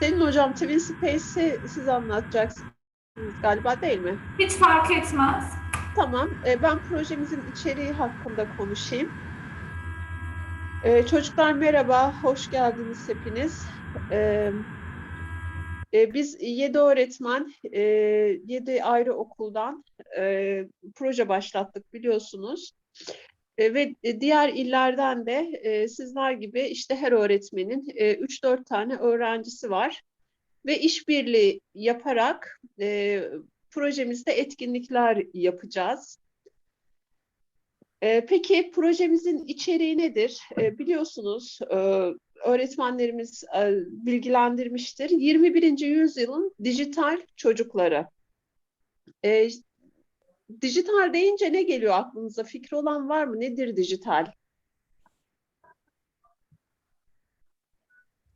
Senin hocam Twin Space'i siz anlatacaksınız galiba değil mi? Hiç fark etmez. Tamam, e, ben projemizin içeriği hakkında konuşayım. E, Çocuklar merhaba, hoş geldiniz hepiniz. E, Biz 7 öğretmen, 7 ayrı okuldan proje başlattık biliyorsunuz. E, Ve diğer illerden de e, sizler gibi işte her öğretmenin 3-4 tane öğrencisi var. Ve işbirliği yaparak e, projemizde etkinlikler yapacağız. E, peki projemizin içeriği nedir? E, biliyorsunuz e, öğretmenlerimiz e, bilgilendirmiştir. 21. yüzyılın dijital çocukları. Dijital deyince ne geliyor aklınıza? Fikri olan var mı? Nedir dijital?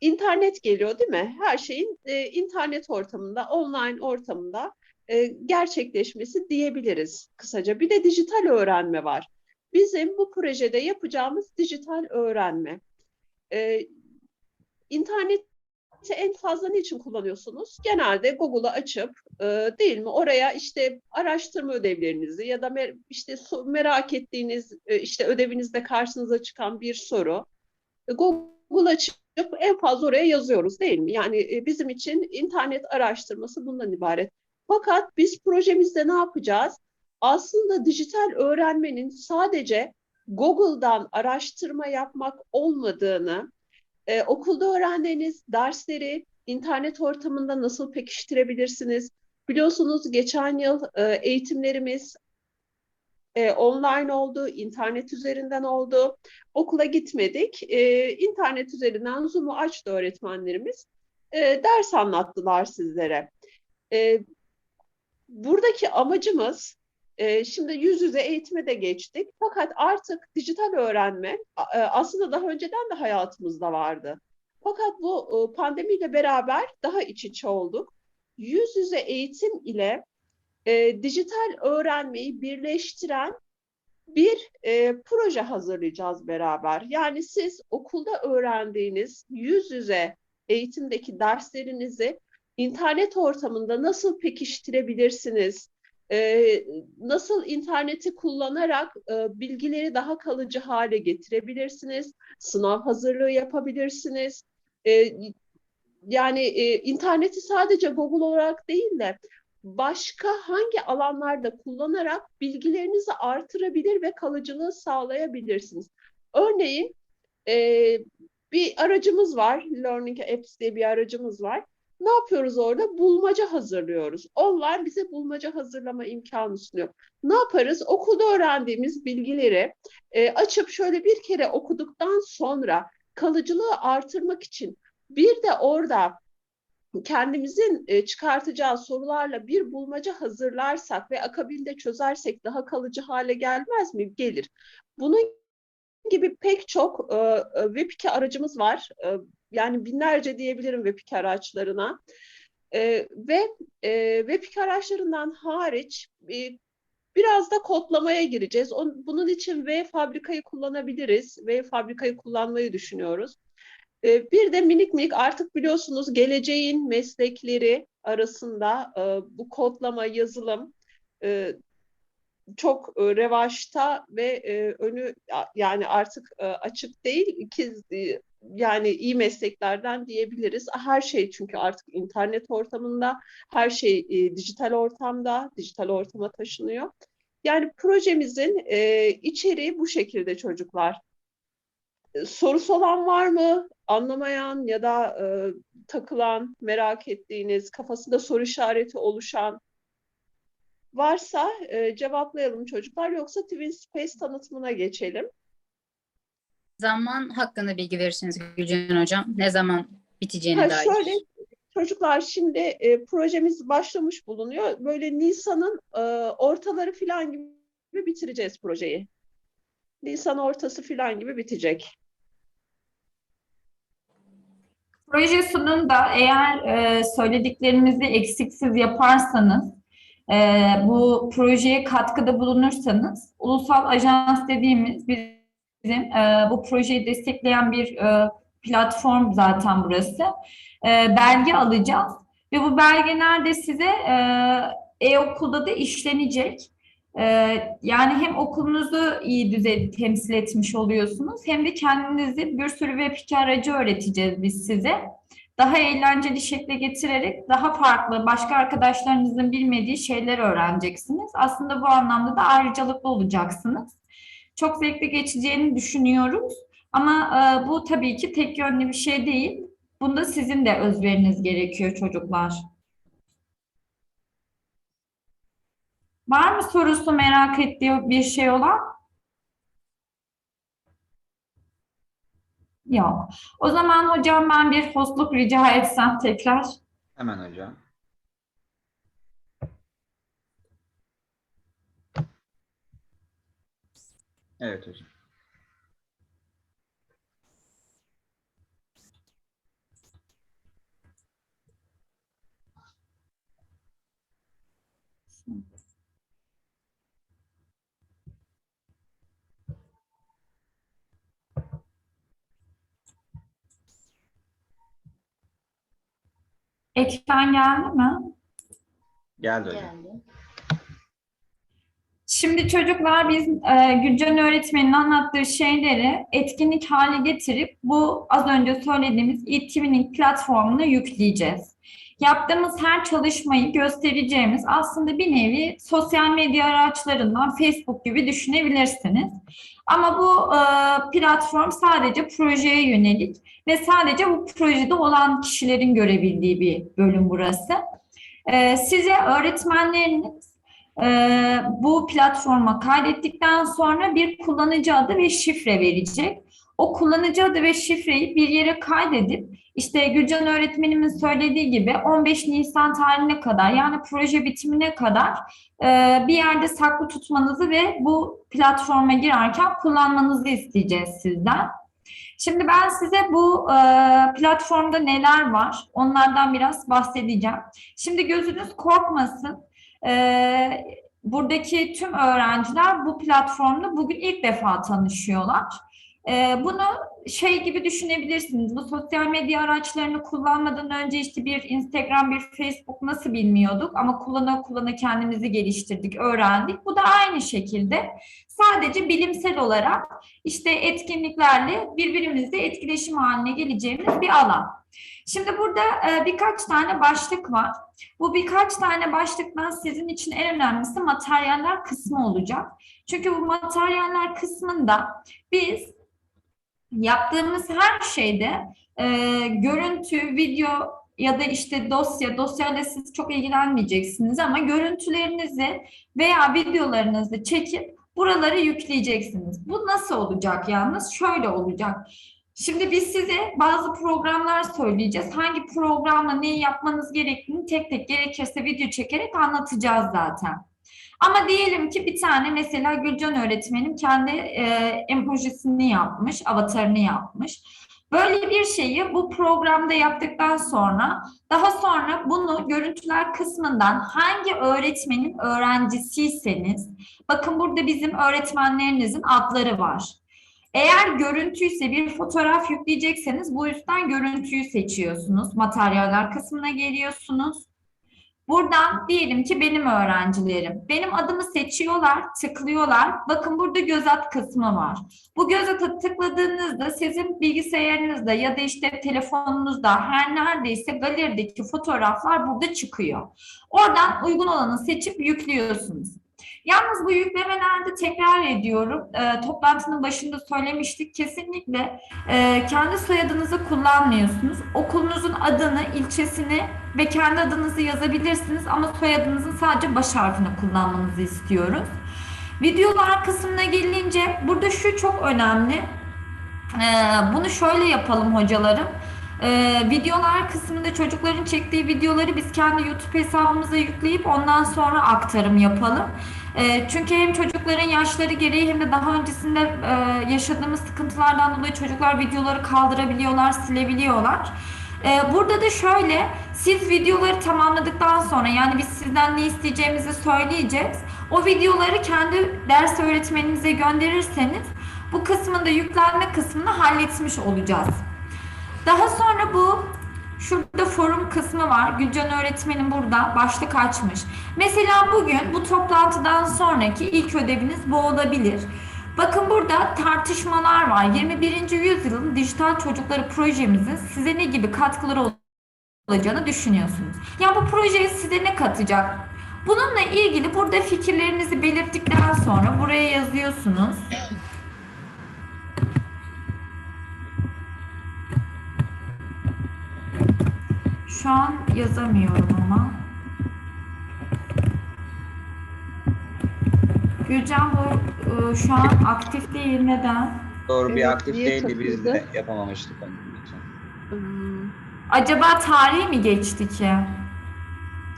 İnternet geliyor değil mi? Her şeyin e, internet ortamında, online ortamında e, gerçekleşmesi diyebiliriz kısaca. Bir de dijital öğrenme var. Bizim bu projede yapacağımız dijital öğrenme. E, interneti en fazla niçin kullanıyorsunuz? Genelde Google'ı açıp değil mi? Oraya işte araştırma ödevlerinizi ya da işte merak ettiğiniz e, işte ödevinizde karşınıza çıkan bir soru. E, Google açıp en fazla oraya yazıyoruz değil mi? Yani e, bizim için internet araştırması bundan ibaret. Fakat biz projemizde ne yapacağız? Aslında dijital öğrenmenin sadece Google'dan araştırma yapmak olmadığını, okulda öğrendiğiniz dersleri internet ortamında nasıl pekiştirebilirsiniz? Biliyorsunuz geçen yıl e, eğitimlerimiz e, online oldu, internet üzerinden oldu. Okula gitmedik. E, internet üzerinden Zoom'u açtı öğretmenlerimiz. E, ders anlattılar sizlere. E, buradaki amacımız e, şimdi yüz yüze eğitime de geçtik. Fakat artık dijital öğrenme e, aslında daha önceden de hayatımızda vardı. Fakat bu e, pandemiyle beraber daha iç içe olduk. Yüz yüze eğitim ile e, dijital öğrenmeyi birleştiren bir e, proje hazırlayacağız beraber. Yani siz okulda öğrendiğiniz yüz yüze eğitimdeki derslerinizi internet ortamında nasıl pekiştirebilirsiniz? E, nasıl interneti kullanarak e, bilgileri daha kalıcı hale getirebilirsiniz? Sınav hazırlığı yapabilirsiniz. E, yani e, interneti sadece Google olarak değil de başka hangi alanlarda kullanarak bilgilerinizi artırabilir ve kalıcılığı sağlayabilirsiniz. Örneğin e, bir aracımız var, Learning Apps diye bir aracımız var. Ne yapıyoruz orada? Bulmaca hazırlıyoruz. Online bize bulmaca hazırlama imkanı sunuyor. Ne yaparız? Okulda öğrendiğimiz bilgileri e, açıp şöyle bir kere okuduktan sonra kalıcılığı artırmak için bir de orada kendimizin e, çıkartacağı sorularla bir bulmaca hazırlarsak ve akabinde çözersek daha kalıcı hale gelmez mi? Gelir. Bunun gibi pek çok e, e, Web2 aracımız var. E, yani binlerce diyebilirim Web2 araçlarına. Ve e, Web2 araçlarından hariç biraz da kodlamaya gireceğiz. Bunun için V fabrikayı kullanabiliriz. V fabrikayı kullanmayı düşünüyoruz. E, bir de minik minik artık biliyorsunuz geleceğin meslekleri arasında e, bu kodlama, yazılım e, çok e, revaçta ve e, önü yani artık açık değil e, yani iyi mesleklerden diyebiliriz. Her şey çünkü artık internet ortamında, her şey dijital ortamda, dijital ortama taşınıyor. Yani projemizin içeriği bu şekilde çocuklar. Sorusu olan var mı? Anlamayan ya da e, takılan, merak ettiğiniz, kafasında soru işareti oluşan varsa e, cevaplayalım çocuklar. Yoksa Twin Space tanıtımına geçelim. Zaman hakkında bilgi verirseniz Gülcan Hocam. Ne zaman biteceğine Ha, dair. şöyle çocuklar şimdi e, projemiz başlamış bulunuyor. Böyle Nisan'ın e, ortaları falan gibi bitireceğiz projeyi. Nisan ortası falan gibi bitecek. Proje sonunda eğer e, söylediklerimizi eksiksiz yaparsanız, e, bu projeye katkıda bulunursanız, ulusal ajans dediğimiz bizim e, bu projeyi destekleyen bir e, platform zaten burası. E, belge alacağız ve bu belgeler de size e, e-okulda da işlenecek. E, yani hem okulunuzu iyi düzeyde temsil etmiş oluyorsunuz hem de kendinizi bir sürü web hikaye aracı öğreteceğiz biz size. Daha eğlenceli şekle getirerek daha farklı başka arkadaşlarınızın bilmediği şeyler öğreneceksiniz. Aslında bu anlamda da ayrıcalıklı olacaksınız. Çok zevkli geçeceğini düşünüyoruz. Ama e, bu tabii ki tek yönlü bir şey değil. Bunda sizin de özveriniz gerekiyor çocuklar. Var mı sorusu merak ettiği bir şey olan? Yok. O zaman hocam ben bir hostluk rica etsem tekrar. Hemen hocam. Evet hocam. Ekran geldi mi? Geldi hocam. Şimdi çocuklar biz e, Gülcan öğretmenin anlattığı şeyleri etkinlik hale getirip bu az önce söylediğimiz e-twinning platformuna yükleyeceğiz. Yaptığımız her çalışmayı göstereceğimiz aslında bir nevi sosyal medya araçlarından Facebook gibi düşünebilirsiniz. Ama bu e, platform sadece projeye yönelik ve sadece bu projede olan kişilerin görebildiği bir bölüm burası. E, size öğretmenleriniz ee, bu platforma kaydettikten sonra bir kullanıcı adı ve şifre verecek. O kullanıcı adı ve şifreyi bir yere kaydedip işte Gülcan öğretmenimin söylediği gibi 15 Nisan tarihine kadar yani proje bitimine kadar e, bir yerde saklı tutmanızı ve bu platforma girerken kullanmanızı isteyeceğiz sizden. Şimdi ben size bu e, platformda neler var onlardan biraz bahsedeceğim. Şimdi gözünüz korkmasın. Ee, buradaki tüm öğrenciler bu platformda bugün ilk defa tanışıyorlar. Ee, bunu şey gibi düşünebilirsiniz. Bu sosyal medya araçlarını kullanmadan önce işte bir Instagram, bir Facebook nasıl bilmiyorduk ama kullana kullana kendimizi geliştirdik, öğrendik. Bu da aynı şekilde sadece bilimsel olarak işte etkinliklerle birbirimizle etkileşim haline geleceğimiz bir alan. Şimdi burada e, birkaç tane başlık var. Bu birkaç tane başlıktan sizin için en önemlisi materyaller kısmı olacak. Çünkü bu materyaller kısmında biz yaptığımız her şeyde e, görüntü, video ya da işte dosya, dosyayla siz çok ilgilenmeyeceksiniz ama görüntülerinizi veya videolarınızı çekip buralara yükleyeceksiniz. Bu nasıl olacak yalnız? Şöyle olacak. Şimdi biz size bazı programlar söyleyeceğiz. Hangi programla neyi yapmanız gerektiğini tek tek gerekirse video çekerek anlatacağız zaten. Ama diyelim ki bir tane mesela Gülcan öğretmenim kendi e, emojisini yapmış, avatarını yapmış. Böyle bir şeyi bu programda yaptıktan sonra daha sonra bunu görüntüler kısmından hangi öğretmenin öğrencisiyseniz bakın burada bizim öğretmenlerinizin adları var. Eğer görüntüyse bir fotoğraf yükleyecekseniz bu üstten görüntüyü seçiyorsunuz. Materyaller kısmına geliyorsunuz. Buradan diyelim ki benim öğrencilerim. Benim adımı seçiyorlar, tıklıyorlar. Bakın burada göz at kısmı var. Bu göz ata tıkladığınızda sizin bilgisayarınızda ya da işte telefonunuzda her neredeyse galerideki fotoğraflar burada çıkıyor. Oradan uygun olanı seçip yüklüyorsunuz. Yalnız bu yüklemelerde tekrar ediyorum. E, toplantının başında söylemiştik. Kesinlikle e, kendi soyadınızı kullanmıyorsunuz. Okulunuzun adını, ilçesini ve kendi adınızı yazabilirsiniz ama soyadınızın sadece baş harfini kullanmanızı istiyoruz. Videolar kısmına gelince burada şu çok önemli. E, bunu şöyle yapalım hocalarım. Ee, videolar kısmında çocukların çektiği videoları biz kendi YouTube hesabımıza yükleyip ondan sonra aktarım yapalım. Ee, çünkü hem çocukların yaşları gereği hem de daha öncesinde e, yaşadığımız sıkıntılardan dolayı çocuklar videoları kaldırabiliyorlar, silebiliyorlar. Ee, burada da şöyle, siz videoları tamamladıktan sonra yani biz sizden ne isteyeceğimizi söyleyeceğiz. O videoları kendi ders öğretmeninize gönderirseniz bu kısmında yüklenme kısmını halletmiş olacağız. Daha sonra bu şurada forum kısmı var. Gülcan öğretmenim burada başlık açmış. Mesela bugün bu toplantıdan sonraki ilk ödeviniz bu olabilir. Bakın burada tartışmalar var. 21. yüzyılın dijital çocukları projemizin size ne gibi katkıları olacağını düşünüyorsunuz. Ya bu proje size ne katacak? Bununla ilgili burada fikirlerinizi belirttikten sonra buraya yazıyorsunuz. Şu an yazamıyorum ama. Gülcan bu e, şu an aktif değil. Neden? Doğru bir Evet, aktif niye değildi biz de takıldı? yapamamıştık onun için. Hmm, Acaba tarihi mi geçti ki?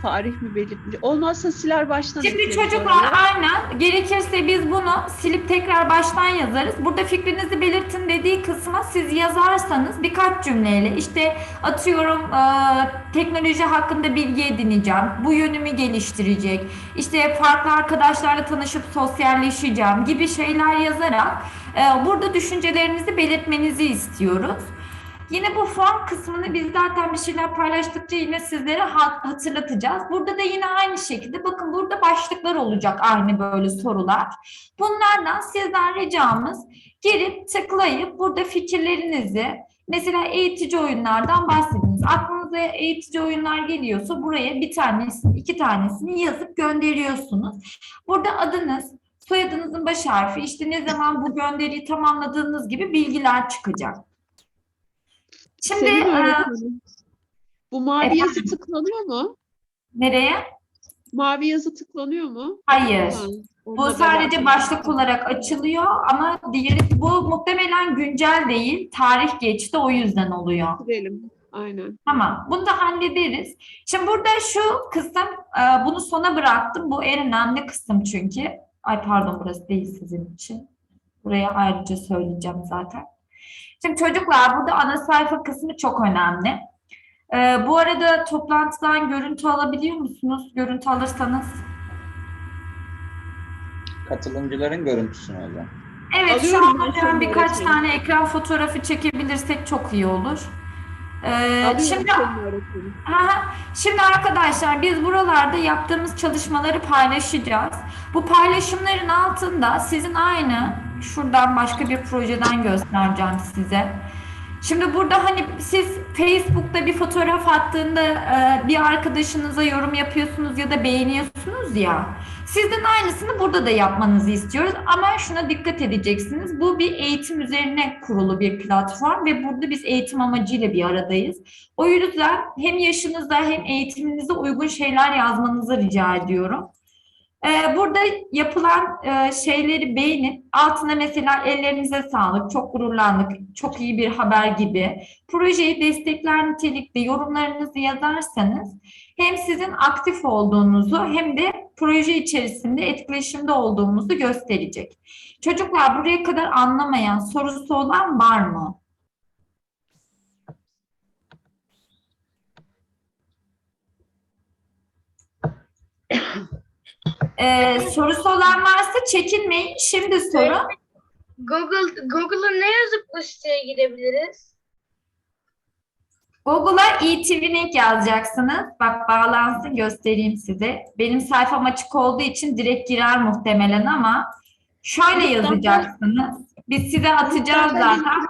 Tarih mi belirtmiş? Olmazsa siler baştan Şimdi çocuklar oraya. aynen gerekirse biz bunu silip tekrar baştan yazarız. Burada fikrinizi belirtin dediği kısma siz yazarsanız birkaç cümleyle işte atıyorum e, teknoloji hakkında bilgi edineceğim. Bu yönümü geliştirecek. işte farklı arkadaşlarla tanışıp sosyalleşeceğim gibi şeyler yazarak e, burada düşüncelerinizi belirtmenizi istiyoruz. Yine bu form kısmını biz zaten bir şeyler paylaştıkça yine sizlere ha- hatırlatacağız. Burada da yine aynı şekilde bakın burada başlıklar olacak aynı böyle sorular. Bunlardan sizden ricamız girip tıklayıp burada fikirlerinizi mesela eğitici oyunlardan bahsediniz. Aklınıza eğitici oyunlar geliyorsa buraya bir tanesini, iki tanesini yazıp gönderiyorsunuz. Burada adınız, soyadınızın baş harfi, işte ne zaman bu gönderiyi tamamladığınız gibi bilgiler çıkacak. Şimdi e, Bu mavi Efendim? yazı tıklanıyor mu? nereye? Mavi yazı tıklanıyor mu? Hayır. Ha, Bu sadece başlık olarak açılıyor ama diğeri bu muhtemelen güncel değil. Tarih geçti o yüzden oluyor. Girelim. Aynen. Tamam. Bunu da hallederiz. Şimdi burada şu kısım e, bunu sona bıraktım. Bu en önemli kısım çünkü. Ay pardon burası değil sizin için. Buraya ayrıca söyleyeceğim zaten. Şimdi çocuklar burada ana sayfa kısmı çok önemli. E, bu arada toplantıdan görüntü alabiliyor musunuz? Görüntü alırsanız. Katılımcıların görüntüsünü hocam. Evet şu Alıyorum an ben hocam birkaç öğretmenim. tane ekran fotoğrafı çekebilirsek çok iyi olur. Ee, şimdi. Aha, Şimdi arkadaşlar biz buralarda yaptığımız çalışmaları paylaşacağız. Bu paylaşımların altında sizin aynı şuradan başka bir projeden göstereceğim size. Şimdi burada hani siz Facebook'ta bir fotoğraf attığında e, bir arkadaşınıza yorum yapıyorsunuz ya da beğeniyorsunuz ya. Sizden aynısını burada da yapmanızı istiyoruz ama şuna dikkat edeceksiniz. Bu bir eğitim üzerine kurulu bir platform ve burada biz eğitim amacıyla bir aradayız. O yüzden hem yaşınıza hem eğitiminize uygun şeyler yazmanızı rica ediyorum. Ee, burada yapılan e, şeyleri beğenip altına mesela ellerinize sağlık, çok gururlandık, çok iyi bir haber gibi projeyi destekler nitelikte yorumlarınızı yazarsanız hem sizin aktif olduğunuzu hem de proje içerisinde etkileşimde olduğumuzu gösterecek. Çocuklar buraya kadar anlamayan, sorusu olan var mı? Ee, sorusu olan varsa çekinmeyin. Şimdi soru. Google Google'a ne yazıp bu siteye girebiliriz? Google'a e-TVNet yazacaksınız. Bak bağlansın göstereyim size. Benim sayfam açık olduğu için direkt girer muhtemelen ama şöyle yazacaksınız. Biz size atacağız zaten.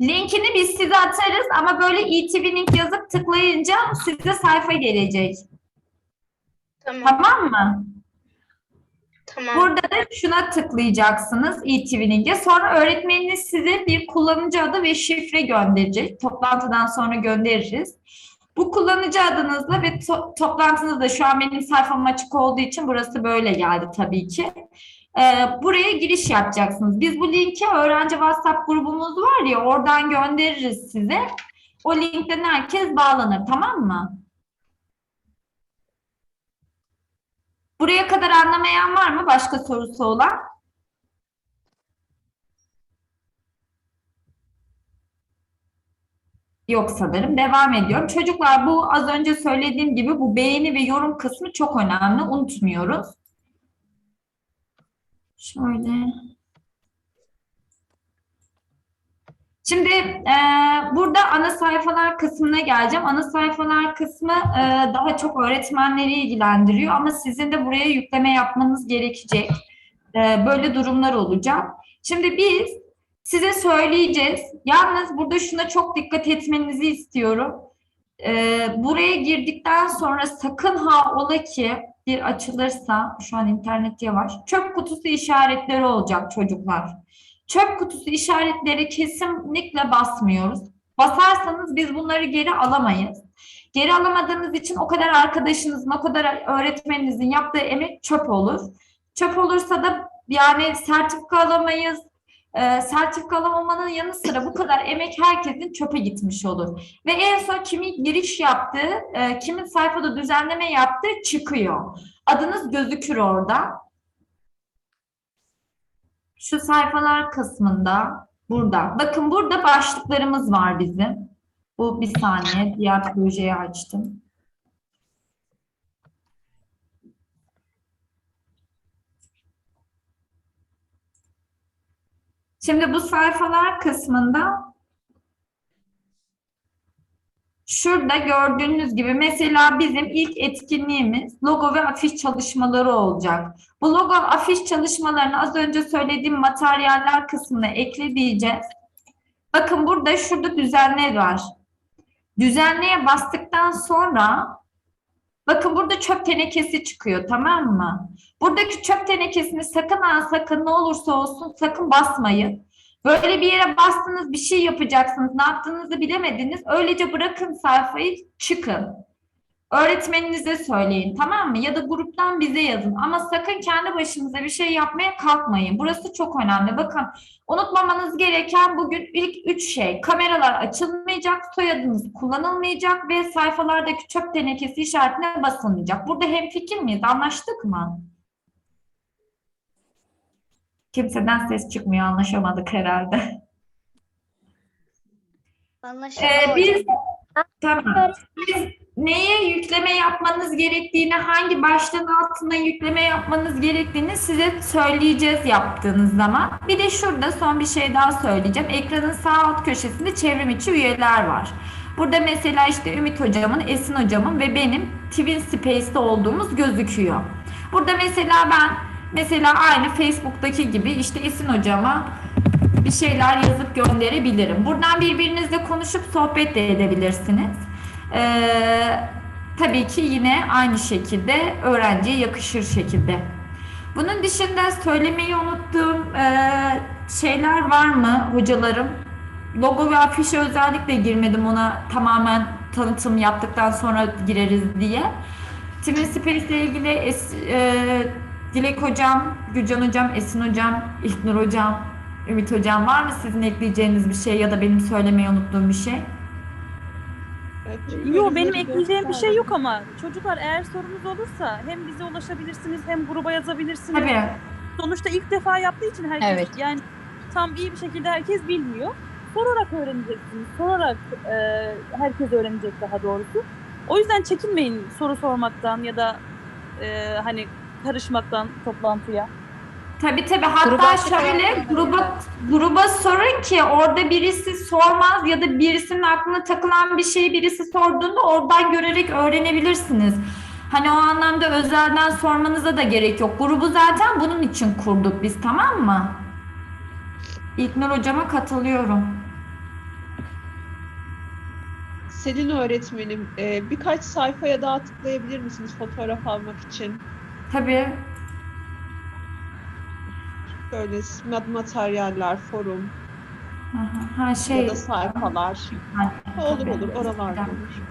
Linkini biz size atarız ama böyle e-TVNet yazıp tıklayınca size sayfa gelecek. Tamam. Tamam mı? Tamam. Burada da şuna tıklayacaksınız e-TV'nince. Sonra öğretmeniniz size bir kullanıcı adı ve şifre gönderecek. Toplantıdan sonra göndeririz. Bu kullanıcı adınızla ve to- toplantınızda şu an benim sayfam açık olduğu için burası böyle geldi tabii ki. Ee, buraya giriş yapacaksınız. Biz bu linki öğrenci WhatsApp grubumuz var ya oradan göndeririz size. O linkten herkes bağlanır tamam mı? Buraya kadar anlamayan var mı? Başka sorusu olan? Yok sanırım. Devam ediyorum. Çocuklar bu az önce söylediğim gibi bu beğeni ve yorum kısmı çok önemli. Unutmuyoruz. Şöyle. Şimdi e, burada ana sayfalar kısmına geleceğim. Ana sayfalar kısmı e, daha çok öğretmenleri ilgilendiriyor ama sizin de buraya yükleme yapmanız gerekecek. E, böyle durumlar olacak. Şimdi biz size söyleyeceğiz. Yalnız burada şuna çok dikkat etmenizi istiyorum. E, buraya girdikten sonra sakın ha ola ki bir açılırsa, şu an internet yavaş, çöp kutusu işaretleri olacak çocuklar. Çöp kutusu işaretleri kesinlikle basmıyoruz. Basarsanız biz bunları geri alamayız. Geri alamadığınız için o kadar arkadaşınızın, o kadar öğretmeninizin yaptığı emek çöp olur. Çöp olursa da yani sertifika alamayız. Ee, sertifika alamamanın yanı sıra bu kadar emek herkesin çöpe gitmiş olur. Ve en son kimin giriş yaptığı, e, kimin sayfada düzenleme yaptığı çıkıyor. Adınız gözükür orada. Şu sayfalar kısmında burada. Bakın burada başlıklarımız var bizim. Bu bir saniye diğer projeyi açtım. Şimdi bu sayfalar kısmında Şurada gördüğünüz gibi mesela bizim ilk etkinliğimiz logo ve afiş çalışmaları olacak. Bu logo afiş çalışmalarını az önce söylediğim materyaller kısmına ekle diyeceğiz. Bakın burada şurada düzenle var. Düzenleye bastıktan sonra bakın burada çöp tenekesi çıkıyor tamam mı? Buradaki çöp tenekesini sakın ha sakın ne olursa olsun sakın basmayın. Böyle bir yere bastınız bir şey yapacaksınız. Ne yaptığınızı bilemediniz. Öylece bırakın sayfayı çıkın. Öğretmeninize söyleyin tamam mı? Ya da gruptan bize yazın. Ama sakın kendi başınıza bir şey yapmaya kalkmayın. Burası çok önemli. Bakın unutmamanız gereken bugün ilk üç şey. Kameralar açılmayacak, soyadınız kullanılmayacak ve sayfalardaki çöp tenekesi işaretine basılmayacak. Burada hemfikir miyiz? Anlaştık mı? Kimseden ses çıkmıyor. Anlaşamadık herhalde. Ee, biz tamam. Biz neye yükleme yapmanız gerektiğini, hangi başlığın altına yükleme yapmanız gerektiğini size söyleyeceğiz yaptığınız zaman. Bir de şurada son bir şey daha söyleyeceğim. Ekranın sağ alt köşesinde çevrim içi üyeler var. Burada mesela işte Ümit hocamın, Esin hocamın ve benim Twin Space'te olduğumuz gözüküyor. Burada mesela ben mesela aynı Facebook'taki gibi işte Esin hocama bir şeyler yazıp gönderebilirim. Buradan birbirinizle konuşup sohbet de edebilirsiniz. Ee, tabii ki yine aynı şekilde öğrenciye yakışır şekilde. Bunun dışında söylemeyi unuttuğum e, şeyler var mı hocalarım? Logo ve afişe özellikle girmedim ona tamamen tanıtım yaptıktan sonra gireriz diye. Twin Space ile ilgili es, e, Dilek hocam, Gülcan hocam, Esin hocam, İlknur hocam, Ümit hocam var mı sizin ekleyeceğiniz bir şey ya da benim söylemeyi unuttuğum bir şey? Yok benim ekleyeceğim bir şey yok ama çocuklar eğer sorunuz olursa hem bize ulaşabilirsiniz hem gruba yazabilirsiniz. Tabii. Sonuçta ilk defa yaptığı için herkes Evet. yani tam iyi bir şekilde herkes bilmiyor. Sorarak öğreneceksiniz. Sorarak e, herkes öğrenecek daha doğrusu. O yüzden çekinmeyin soru sormaktan ya da e, hani karışmaktan toplantıya. Tabii tabii. Hatta Gruba şöyle gruba gruba sorun ki orada birisi sormaz ya da birisinin aklına takılan bir şeyi birisi sorduğunda oradan görerek öğrenebilirsiniz. Hani o anlamda özelden sormanıza da gerek yok. Grubu zaten bunun için kurduk biz tamam mı? İlknur hocama katılıyorum. Selin öğretmenim, e, birkaç sayfaya daha tıklayabilir misiniz fotoğraf almak için? Tabii. Böyle mat- materyaller, forum Aha, Ha şey. ya da sayfalar. Ha, Olur tabii. olur, oralarda olur.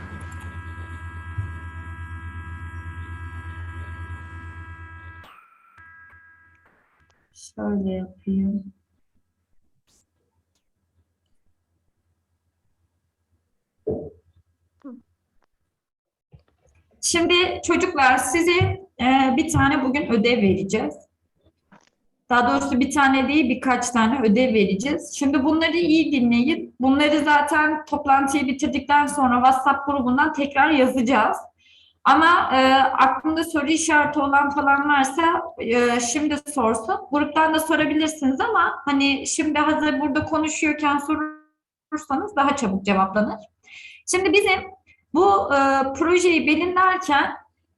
Şöyle yapayım. Şimdi çocuklar size e, bir tane bugün ödev vereceğiz. Daha doğrusu bir tane değil birkaç tane ödev vereceğiz. Şimdi bunları iyi dinleyin. Bunları zaten toplantıyı bitirdikten sonra WhatsApp grubundan tekrar yazacağız. Ama e, aklında soru işareti olan falan varsa e, şimdi sorsun. Gruptan da sorabilirsiniz ama hani şimdi hazır burada konuşuyorken soru sorursanız daha çabuk cevaplanır. Şimdi bizim bu e, projeyi belirlerken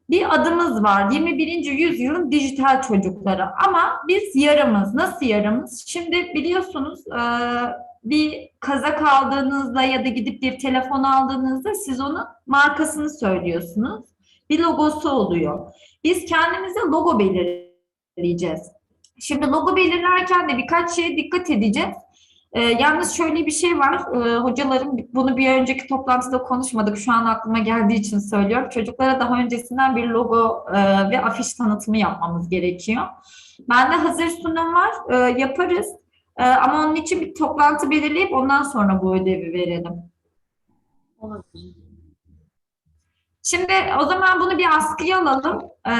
bir adımız var. 21. yüzyılın dijital çocukları. Ama biz yarımız. Nasıl yarımız? Şimdi biliyorsunuz e, bir kazak aldığınızda ya da gidip bir telefon aldığınızda siz onun markasını söylüyorsunuz. Bir logosu oluyor. Biz kendimize logo belirleyeceğiz. Şimdi logo belirlerken de birkaç şeye dikkat edeceğiz. Ee, yalnız şöyle bir şey var. Ee, hocalarım bunu bir önceki toplantıda konuşmadık. Şu an aklıma geldiği için söylüyorum. Çocuklara daha öncesinden bir logo e, ve afiş tanıtımı yapmamız gerekiyor. Bende hazır sunum var. Ee, yaparız. Ee, ama onun için bir toplantı belirleyip ondan sonra bu ödevi verelim. Şimdi o zaman bunu bir askıya alalım. Ee,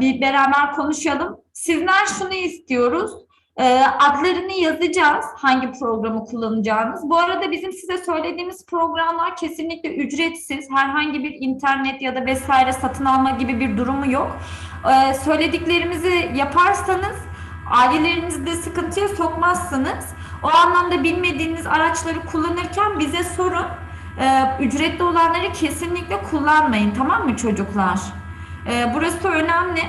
bir beraber konuşalım. Sizden şunu istiyoruz. Ee, adlarını yazacağız. Hangi programı kullanacağınız. Bu arada bizim size söylediğimiz programlar kesinlikle ücretsiz. Herhangi bir internet ya da vesaire satın alma gibi bir durumu yok. Ee, söylediklerimizi yaparsanız ailelerinizi de sıkıntıya sokmazsınız. O anlamda bilmediğiniz araçları kullanırken bize sorun. Ee, ücretli olanları kesinlikle kullanmayın tamam mı çocuklar? Ee, burası önemli.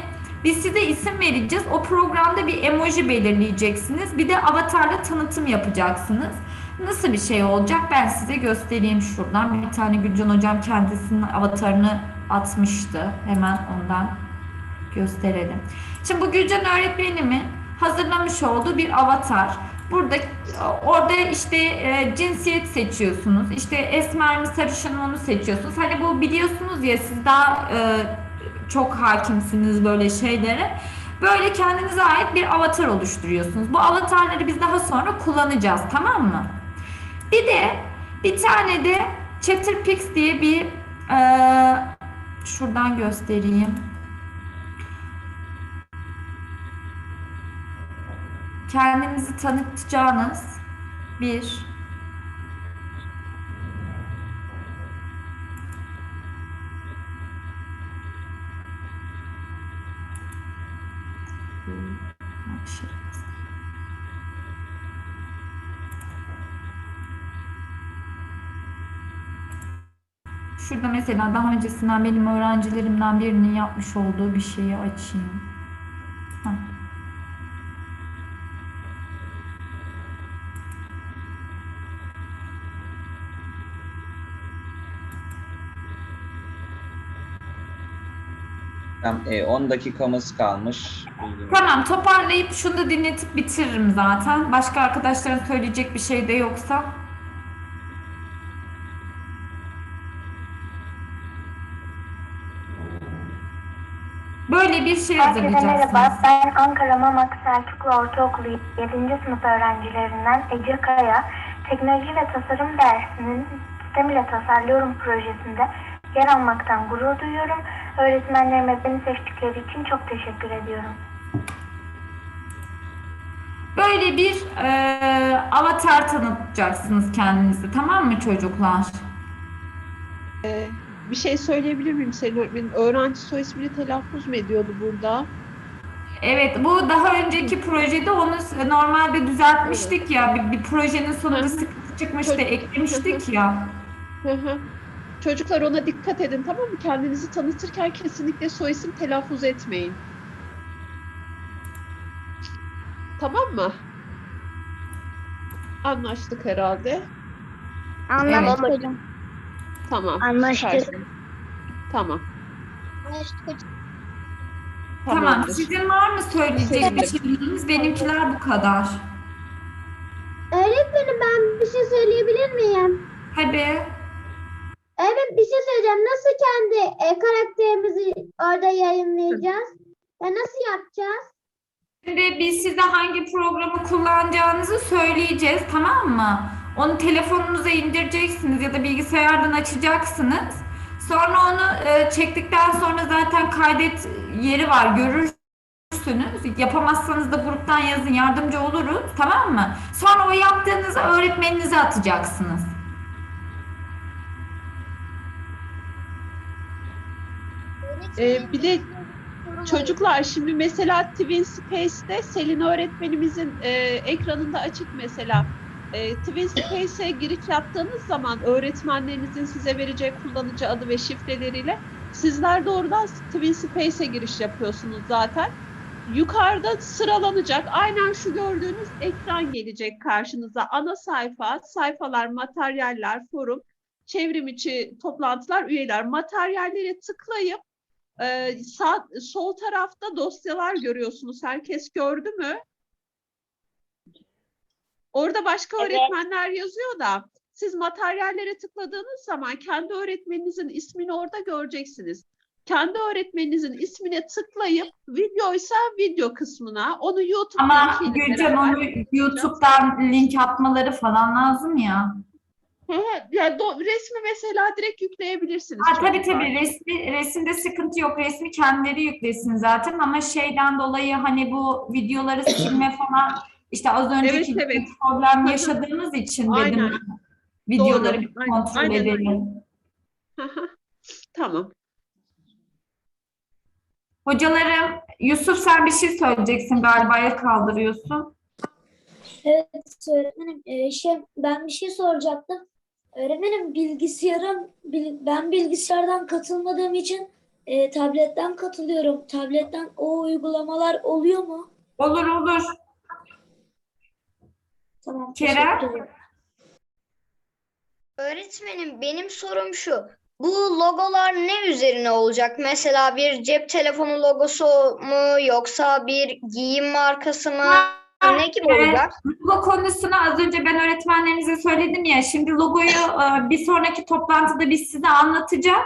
Biz size isim vereceğiz. O programda bir emoji belirleyeceksiniz. Bir de avatarla tanıtım yapacaksınız. Nasıl bir şey olacak ben size göstereyim şuradan. Bir tane Gülcan hocam kendisinin avatarını atmıştı. Hemen ondan gösterelim. Şimdi bu Gülcan öğretmenimin hazırlamış olduğu bir avatar. Burada orada işte e, cinsiyet seçiyorsunuz. İşte esmer mi sarışın mı onu seçiyorsunuz. Hani bu biliyorsunuz ya siz daha e, çok hakimsiniz böyle şeylere. Böyle kendinize ait bir avatar oluşturuyorsunuz. Bu avatarları biz daha sonra kullanacağız tamam mı? Bir de bir tane de Chatterpix diye bir e, şuradan göstereyim. kendinizi tanıtacağınız bir Şurada mesela daha öncesinden benim öğrencilerimden birinin yapmış olduğu bir şeyi açayım. Tam, e, 10 dakikamız kalmış. Tamam toparlayıp şunu da dinletip bitiririm zaten. Başka arkadaşların söyleyecek bir şey de yoksa. Böyle bir şey Herkese merhaba. hazırlayacaksınız. Ben Ankara Mamak Selçuklu Ortaokulu 7. sınıf öğrencilerinden Ece Kaya. Teknoloji ve Tasarım dersinin Sistem ile Tasarlıyorum projesinde yer almaktan gurur duyuyorum. Öğretmenlerime beni seçtikleri için çok teşekkür ediyorum. Böyle bir e, avatar tanıtacaksınız kendinizi tamam mı çocuklar? Ee, bir şey söyleyebilir miyim Selin öğretmenim? Öğrenci soy ismini telaffuz mu ediyordu burada? Evet bu daha önceki projede onu normalde düzeltmiştik ya bir, bir projenin sonunda sıkıntı çıkmıştı eklemiştik ya. Çocuklar ona dikkat edin tamam mı? Kendinizi tanıtırken kesinlikle soy isim telaffuz etmeyin. Tamam mı? Anlaştık herhalde. Anladık hocam. Tamam. Anlaştık. süpersin. Tamam. Tamam Tamamdır. sizin var mı söyleyecek bir şeyleriniz? Benimkiler bu kadar. Öğretmenim ben bir şey söyleyebilir miyim? Hadi. Evet bir şey söyleyeceğim. Nasıl kendi e, karakterimizi orada yayınlayacağız? Ve nasıl yapacağız? Şimdi biz size hangi programı kullanacağınızı söyleyeceğiz tamam mı? Onu telefonunuza indireceksiniz ya da bilgisayardan açacaksınız. Sonra onu e, çektikten sonra zaten kaydet yeri var görürsünüz. Yapamazsanız da gruptan yazın yardımcı oluruz tamam mı? Sonra o yaptığınızı öğretmeninize atacaksınız. Ee, bir de Çocuklar şimdi mesela Twin Space'te Selin öğretmenimizin e, ekranında açık mesela. e, TwinSpace'e giriş yaptığınız zaman öğretmenlerinizin size vereceği kullanıcı adı ve şifreleriyle sizler doğrudan TwinSpace'e giriş yapıyorsunuz zaten. Yukarıda sıralanacak. Aynen şu gördüğünüz ekran gelecek karşınıza. Ana sayfa, sayfalar, materyaller, forum, çevrim içi toplantılar, üyeler. Materyallere tıklayıp e, sağ, sol tarafta dosyalar görüyorsunuz. Herkes gördü mü? Orada başka Evet. öğretmenler yazıyor da siz materyallere tıkladığınız zaman kendi öğretmeninizin ismini orada göreceksiniz. Kendi öğretmeninizin ismine tıklayıp videoysa video kısmına onu YouTube Ama Gülcan onu YouTube'dan link atmaları falan lazım ya. Hı, yani do- resmi mesela direkt yükleyebilirsiniz. Ha, tabii tabii resmi, resimde sıkıntı yok. Resmi kendileri yüklesin zaten ama şeyden dolayı hani bu videoları silme falan işte az önceki Evet, evet. problem yaşadığımız için Aynen. dedim videoları Doğru. bir kontrol aynen edelim. Tamam. Hocalarım, Yusuf sen bir şey söyleyeceksin galiba el kaldırıyorsun. Evet öğretmenim Ee, şey ben bir şey soracaktım. Öğretmenim bilgisayarım bil- ben bilgisayardan katılmadığım için e, tabletten katılıyorum. Tabletten o uygulamalar oluyor mu? Olur olur. Tamam. Kerem? ederim. Öğretmenim benim sorum şu. Bu logolar ne üzerine olacak? Mesela bir cep telefonu logosu mu yoksa bir giyim markası mı? Ne gibi olacak? Logo konusunu az önce ben öğretmenlerinize söyledim ya. Şimdi logoyu e, bir sonraki toplantıda biz size anlatacağız.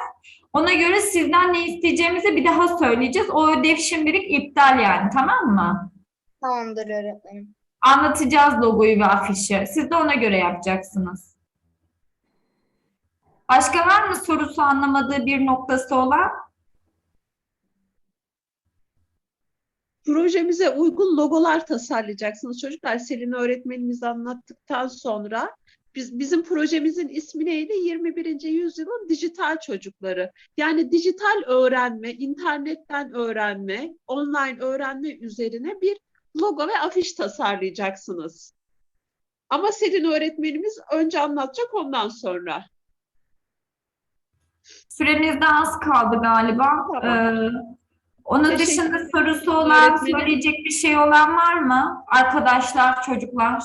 Ona göre sizden ne isteyeceğimizi bir daha söyleyeceğiz. O ödev şimdilik iptal yani tamam mı? Tamamdır öğretmenim. Anlatacağız logoyu ve afişi. Siz de ona göre yapacaksınız. Başka var mı sorusu anlamadığı bir noktası olan? Projemize uygun logolar tasarlayacaksınız çocuklar. Selin öğretmenimiz anlattıktan sonra biz bizim projemizin ismi neydi? 21. yüzyılın dijital çocukları. Yani dijital öğrenme, internetten öğrenme, online öğrenme üzerine bir logo ve afiş tasarlayacaksınız. Ama Selin öğretmenimiz önce anlatacak ondan sonra. Süremiz de az kaldı galiba. Tamam. Ee, onun Teşekkür dışında sorusu olan, öğretmenim. söyleyecek bir şey olan var mı? Arkadaşlar, çocuklar.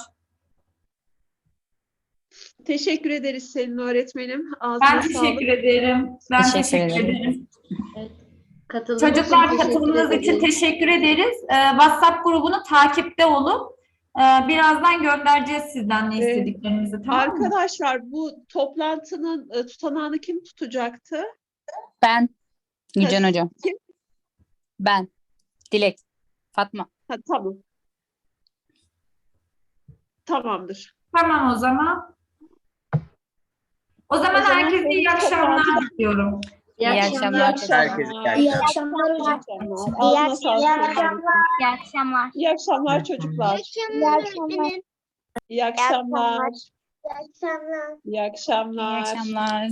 Teşekkür ederiz Selin öğretmenim. Ağzına Ben sağlık. teşekkür ederim. Ben Teşekkür teşekkür, ederim. ederim. Çocuklar katılımınız için teşekkür ederiz. Ee, WhatsApp grubunu takipte olun. Ee, birazdan göndereceğiz sizden ne Evet. istediklerinizi tamam mı? Arkadaşlar bu toplantının e, tutanağını kim tutacaktı? Ben. Gülcan Ha, hocam. kim? Ben. Dilek. Fatma. Ha, tamam. Tamamdır. Tamam o zaman. O zaman O zaman herkese iyi akşamlar diliyorum. İyi akşamlar. Herkese iyi İyi akşamlar. akşamlar hocam. İyi akşamlar. İyi akşamlar. İyi akşamlar çocuklar. İyi akşamlar. İyi akşamlar. İyi akşamlar. İyi akşamlar. İyi akşamlar.